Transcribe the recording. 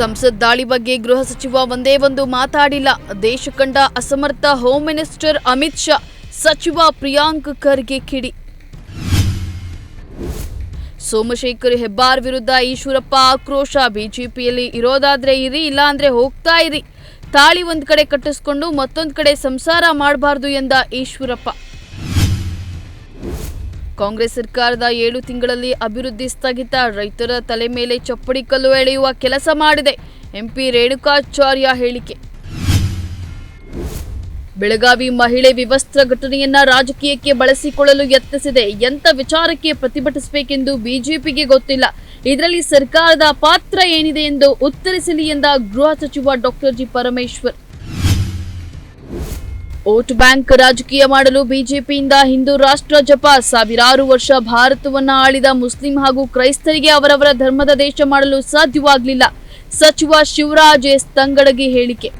ಸಂಸತ್ ದಾಳಿ ಬಗ್ಗೆ ಗೃಹ ಸಚಿವ ಒಂದೇ ಒಂದು ಮಾತಾಡಿಲ್ಲ. ದೇಶ ಕಂಡ ಅಸಮರ್ಥ ಹೋಮ್ ಮಿನಿಸ್ಟರ್ ಅಮಿತ್ ಶಾ, ಸಚಿವ ಪ್ರಿಯಾಂಕ್ ಖರ್ಗೆ ಕಿಡಿ. ಸೋಮಶೇಖರ್ ಹೆಬ್ಬಾರ್ ವಿರುದ್ಧ ಈಶ್ವರಪ್ಪ ಆಕ್ರೋಶ, ಬಿಜೆಪಿಯಲ್ಲಿ ಇರೋದಾದ್ರೆ ಇರಿ, ಇಲ್ಲಾಂದ್ರೆ ಹೋಗ್ತಾ ಇರಿ. ತಾಳಿ ಒಂದ್ ಕಡೆ ಕಟ್ಟಿಸ್ಕೊಂಡು ಮತ್ತೊಂದು ಕಡೆ ಸಂಸಾರ ಮಾಡಬಾರ್ದು ಎಂದ ಈಶ್ವರಪ್ಪ. ಕಾಂಗ್ರೆಸ್ ಸರ್ಕಾರದ ಏಳು ತಿಂಗಳಲ್ಲಿ ಅಭಿವೃದ್ಧಿ ಸ್ಥಗಿತ, ರೈತರ ತಲೆ ಮೇಲೆ ಚಪ್ಪಡಿ ಕಲ್ಲು ಎಳೆಯುವ ಕೆಲಸ ಮಾಡಿದೆ, ಎಂಪಿ ರೇಣುಕಾಚಾರ್ಯ ಹೇಳಿಕೆ. ಬೆಳಗಾವಿ ಮಹಿಳೆ ವಿವಸ್ತ್ರ ಘಟನೆಯನ್ನ ರಾಜಕೀಯಕ್ಕೆ ಬಳಸಿಕೊಳ್ಳಲು ಯತ್ನಿಸಿದೆ. ಎಂಥ ವಿಚಾರಕ್ಕೆ ಪ್ರತಿಭಟಿಸಬೇಕೆಂದು ಬಿಜೆಪಿಗೆ ಗೊತ್ತಿಲ್ಲ. ಇದರಲ್ಲಿ ಸರ್ಕಾರದ ಪಾತ್ರ ಏನಿದೆ ಎಂದು ಉತ್ತರಿಸಲಿ ಎಂದ ಗೃಹ ಸಚಿವ doctor G Parameshwar. Vote bank ರಾಜಕೀಯ ಮಾಡಲು ಬಿಜೆಪಿಯಿಂದ ಹಿಂದೂ ರಾಷ್ಟ್ರ ಜಪ. ಸಾವಿರಾರು ವರ್ಷ ಭಾರತವನ್ನ ಆಳಿದ ಮುಸ್ಲಿಂ ಹಾಗೂ ಕ್ರೈಸ್ತರಿಗೆ ಅವರವರ ಧರ್ಮದ ದೇಶ ಮಾಡಲು ಸಾಧ್ಯವಾಗಲಿಲ್ಲ. ಸಚಿವ ಶಿವರಾಜ್ ಎಸ್ ತಂಗಡಗಿ ಹೇಳಿಕೆ.